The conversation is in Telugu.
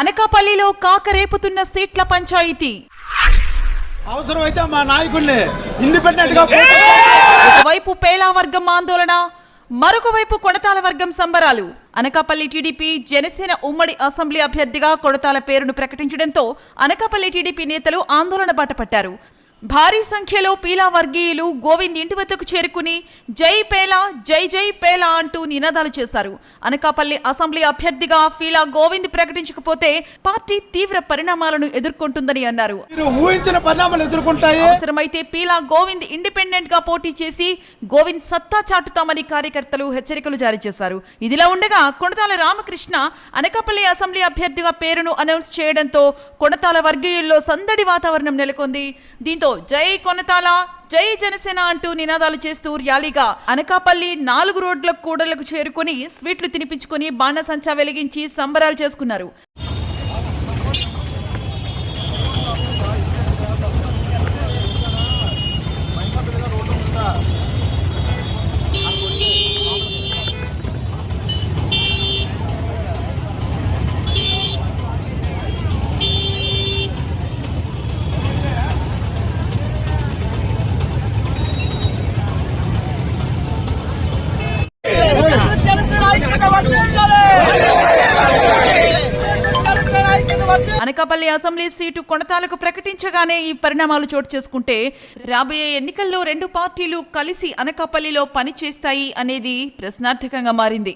అనకాపల్లిలో కాకరేపుతున్న సీట్ల పంచాయితీ. అవసరమైతే మా నాయకుల్ని ఇండిపెండెంట్గా ఒకవైపు పేలా వర్గం ఆందోళన మరొక వైపు కొడతాల వర్గం సంబరాలు. అనకాపల్లి టీడీపీ జనసేన ఉమ్మడి అసెంబ్లీ అభ్యర్థిగా కొడతాల పేరును ప్రకటించడంతో అనకాపల్లి టీడీపీ నేతలు ఆందోళన బాటపట్టారు. భారీ సంఖ్యలో పీలా వర్గీయులు గోవింద్ ఇంటి వద్దకు చేరుకుని జై పేలా జై జై పేలా అంటూ నినాదాలు చేశారు. అనకాపల్లి అసెంబ్లీ అభ్యర్థిగా పీలా గోవింద్ ప్రకటించకపోతే పార్టీ తీవ్ర పరిణామాలను ఎదుర్కొంటుందని అన్నారు. అవసరమైతే పీలా గోవింద్ ఇండిపెండెంట్గా పోటీ చేసి గోవింద్ సత్తా చాటుతామని కార్యకర్తలు హెచ్చరికలు జారీ చేశారు. ఇదిలా ఉండగా కొణతాల రామకృష్ణ అనకాపల్లి అసెంబ్లీ అభ్యర్థిగా పేరును అనౌన్స్ చేయడంతో కొణతాల వర్గీయుల్లో సందడి వాతావరణం నెలకొంది. దీంతో జై కొనతాల జై జనసేన అంటూ నినాదాలు చేస్తూ ర్యాలీగా అనకాపల్లి నాలుగు రోడ్ల కూడలకు చేరుకుని స్వీట్లు తినిపించుకుని బాణసంచా వెలిగించి సంబరాలు చేసుకున్నారు. అనకాపల్లి అసెంబ్లీ సీటు కొనతాలకు ప్రకటించగానే ఈ పరిణామాలు చోటు చేసుకుంటే రాబోయే ఎన్నికల్లో రెండు పార్టీలు కలిసి అనకాపల్లిలో పని చేస్తాయి అనేది ప్రశ్నార్థకంగా మారింది.